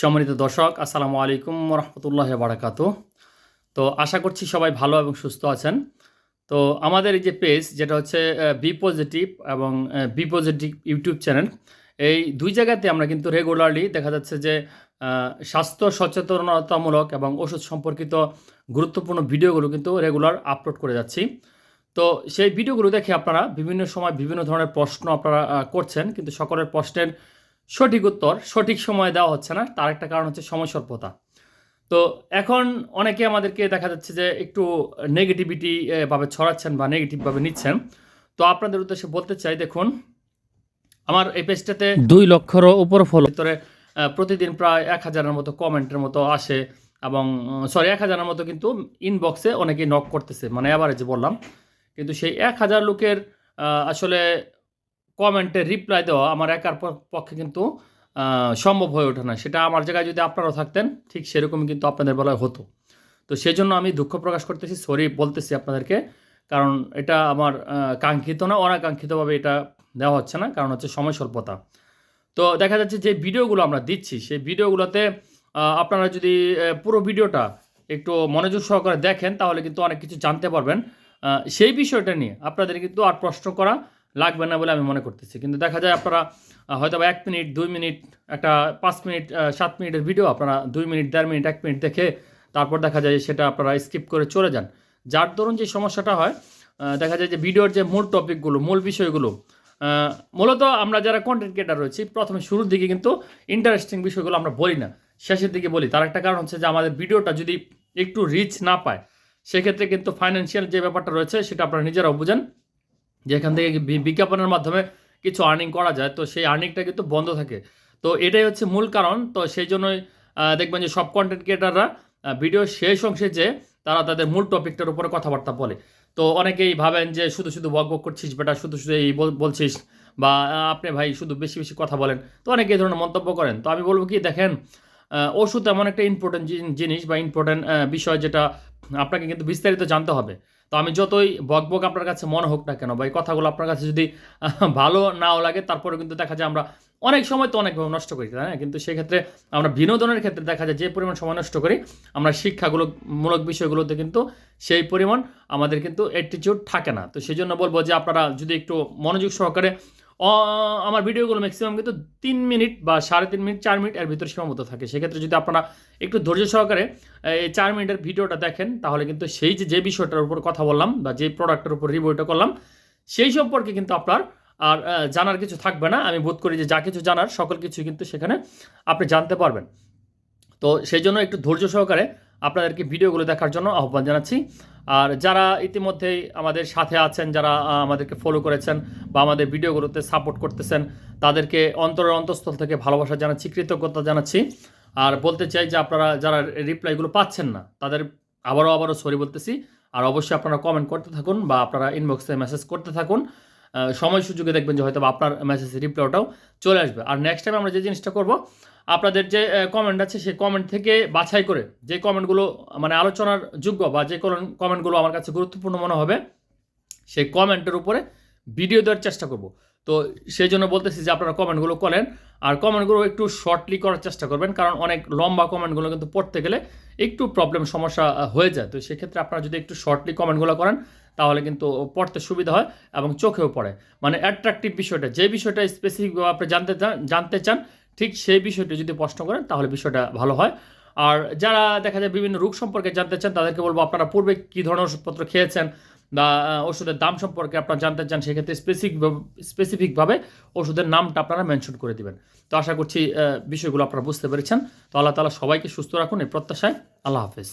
সম্মানিত দর্শক, আসসালামু আলাইকুম রহমতুল্লাহ বারাকাত তো আশা করছি সবাই ভালো এবং সুস্থ আছেন। তো আমাদের এই যে পেজ, যেটা হচ্ছে বি পজিটিভ এবং বি পজিটিভ ইউটিউব চ্যানেল, এই দুই জায়গাতে আমরা কিন্তু রেগুলারলি দেখা যাচ্ছে যে স্বাস্থ্য সচেতনতামূলক এবং ওষুধ সম্পর্কিত গুরুত্বপূর্ণ ভিডিওগুলো কিন্তু রেগুলার আপলোড করে যাচ্ছি। তো সেই ভিডিওগুলো দেখে আপনারা বিভিন্ন সময় বিভিন্ন ধরনের প্রশ্ন আপনারা করছেন, কিন্তু সকলের প্রশ্নের সঠিক উত্তর সঠিক সময়ে দেওয়া হচ্ছে না। তার একটা কারণ হচ্ছে সময় স্বল্পতা। তো এখন অনেকে আমাদেরকে দেখা যাচ্ছে যে একটু নেগেটিভিটি ভাবে ছড়াচ্ছেন বা নেগেটিভভাবে নিচ্ছেন। তো আপনাদের উদ্দেশ্যে বলতে চাই দেখুন আমার এই পেজটাতে দুই লক্ষেরও উপর ফল ভিতরে প্রতিদিন প্রায় এক হাজারের মতো কমেন্টের মতো আসে এবং সরি এক হাজারের মতো কিন্তু ইনবক্সে অনেকেই নক করতেছে মানে অ্যাভারেজে বললাম। কিন্তু সেই এক হাজার লোকের আসলে কমেন্টে রিপ্লাই দেওয়া আমার একার পক্ষে কিন্তু সম্ভব হয়ে ওঠে না। সেটা আমার জায়গায় যদি আপনারাও থাকতেন, ঠিক সেরকমই কিন্তু আপনাদের বেলায় হতো। তো সেই জন্য আমি দুঃখ প্রকাশ করতেছি সরি বলতেছি আপনাদেরকে, কারণ এটা আমার কাঙ্ক্ষিত না, অনাকাঙ্ক্ষিতভাবে এটা দেওয়া হচ্ছে না, কারণ হচ্ছে সময় স্বল্পতা। তো দেখা যাচ্ছে যে ভিডিওগুলো আমরা দিচ্ছি, সেই ভিডিওগুলোতে আপনারা যদি পুরো ভিডিওটা একটু মনোযোগ সহকারে দেখেন, তাহলে কিন্তু অনেক কিছু জানতে পারবেন। সেই বিষয়টা নিয়ে আপনাদের কিন্তু আর প্রশ্ন করা লাগবে না বলে আমি মনে করতেছি। কিন্তু দেখা যায় আপনারা হয়তো বা এক মিনিট, দুই মিনিট, একটা পাঁচ মিনিট সাত মিনিটের ভিডিও আপনারা দুই মিনিট, দেড় মিনিট, এক মিনিট দেখে তারপর দেখা যায় সেটা আপনারা স্কিপ করে চলে যান। যার দরুন যে সমস্যাটা হয় দেখা যায় যে ভিডিওর যে মূল টপিকগুলো, মূল বিষয়গুলো মূলত আমরা যারা কন্টেন্ট ক্রিয়েটার রয়েছি, প্রথমে শুরুর দিকে কিন্তু ইন্টারেস্টিং বিষয়গুলো আমরা বলি না, শেষের দিকে বলি। তার একটা কারণ হচ্ছে যে আমাদের ভিডিওটা যদি একটু রিচ না পায়, সেক্ষেত্রে কিন্তু ফাইন্যান্সিয়াল যে ব্যাপারটা রয়েছে, সেটা আপনারা নিজেরাও বুঝেন। যেখান থেকে বিজ্ঞাপনের মাধ্যমে কিছু আর্নিং করা যায়, তো সেই আর্নিংটা কিন্তু বন্ধ থাকে। তো এটাই হচ্ছে মূল কারণ, তো সেই জন্যই দেখবেন যে সব কন্টেন্ট ক্রিয়েটাররা ভিডিও শেষ অংশে যে তারা তাদের মূল টপিকটার উপরে কথাবার্তা বলে। তো অনেকেই ভাবেন যে শুধু শুধু বক বক করছিস বেটা, শুধু শুধু এই বলছিস বা আপনি ভাই শুধু বেশি বেশি কথা বলেন। তো অনেকে এই ধরনের মন্তব্য করেন। তো আমি বলব কি, দেখেন ওষুধ এমন একটা ইম্পর্টেন্ট জিনিস বা ইম্পর্টেন্ট বিষয় যেটা আপনাকে কিন্তু বিস্তারিত জানতে হবে। তো আমি যতই বক বক আপনার কাছে মনে হোক না কেন, বা এই কথাগুলো আপনার কাছে যদি ভালো নাও লাগে তারপরে কিন্তু দেখা যায় আমরা অনেক সময় তো অনেকভাবে নষ্ট করি, তাই না? কিন্তু সেক্ষেত্রে আমরা বিনোদনের ক্ষেত্রে দেখা যায় যে পরিমাণ সময় নষ্ট করি, আমরা শিক্ষাগুলো, মূলক বিষয়গুলোতে কিন্তু সেই পরিমাণ আমাদের কিন্তু অ্যাটিটিউড থাকে না। তো সেই জন্য বলব যে আপনারা যদি একটু মনোযোগ সহকারে আমার ভিডিওগুলো ম্যাক্সিমাম কিন্তু তিন মিনিট বা সাড়ে তিন মিনিট, চার মিনিট এর ভিতরে সীমাবদ্ধ থাকে। সেক্ষেত্রে যদি আপনারা একটু ধৈর্য সহকারে এই চার মিনিটের ভিডিওটা দেখেন, তাহলে কিন্তু সেই যে যে বিষয়টার উপর কথা বললাম বা যে প্রোডাক্টের উপর রিভিউটা করলাম, সেই সম্পর্কে কিন্তু আপনার আর জানার কিছু থাকবে না। আমি বোধ করি যে, যা কিছু জানার সকল কিছু কিন্তু সেখানে আপনি জানতে পারবেন। তো সেই জন্য একটু ধৈর্য সহকারে আপনাদেরকে ভিডিওগুলো দেখার জন্য আহ্বান জানাচ্ছি। আর যারা ইতিমধ্যেই আমাদের সাথে আছেন, যারা আমাদেরকে ফলো করেছেন বা আমাদের ভিডিওগুলোতে সাপোর্ট করতেছেন, তাদেরকে অন্তরের অন্তঃস্থল থেকে ভালোবাসা জানাচ্ছি, কৃতজ্ঞতা জানাচ্ছি। আর বলতে চাই যে আপনারা যারা রিপ্লাইগুলো পাচ্ছেন না, তাদের আবারও আবারও সরি বলতেছি। আর অবশ্যই আপনারা কমেন্ট করতে থাকুন বা আপনারা ইনবক্সে মেসেজ করতে থাকুন। সময় সুযোগে দেখবেন যে হয়তো আপনার মেসেজ রিপ্লাইটাও চলে আসবে। আর নেক্সট টাইম আমরা যে জিনিসটা করব, আপনাদের যে কমেন্ট আছে সেই কমেন্ট থেকে বাছাই করে যে কমেন্টগুলো মানে আলোচনার যোগ্য বা যে কমেন্টগুলো আমার কাছে গুরুত্বপূর্ণ মনে হবে সেই কমেন্টের উপরে ভিডিও দেওয়ার চেষ্টা করব। তো সেই জন্য বলতেছি যে আপনারা কমেন্টগুলো করেন, আর কমেন্টগুলো একটু শর্টলি করার চেষ্টা করবেন, কারণ অনেক লম্বা কমেন্টগুলো কিন্তু পড়তে গেলে একটু প্রবলেম সমস্যা হয়ে যায়। তো সেক্ষেত্রে আপনারা যদি একটু শর্টলি কমেন্টগুলো করেন তাহলে কিন্তু পড়তে সুবিধা হয় এবং চোখেও পড়ে। মানে অ্যাট্রাকটিভ বিষয়টা, যে বিষয়টা স্পেসিফিকভাবে আপনি জানতে চান জানতে চান, ঠিক সেই বিষয়টি যদি প্রশ্ন করেন, তাহলে বিষয়টা ভালো হয়। আর যারা দেখা যায় বিভিন্ন রোগ সম্পর্কে জানতে চান, তাদেরকে বলব আপনারা পূর্বে কী ধরনের ওষুধপত্র খেয়েছেন বা ওষুধের দাম সম্পর্কে আপনারা জানতে চান, সেক্ষেত্রে স্পেসিফিক স্পেসিফিকভাবে ওষুধের নামটা আপনারা মেনশন করে দিবেন। তো আশা করছি বিষয়গুলো আপনারা বুঝতে পেরেছেন। তো আল্লাহ তালা সবাইকে সুস্থ রাখুন, এই প্রত্যাশায় আল্লাহ হাফেজ।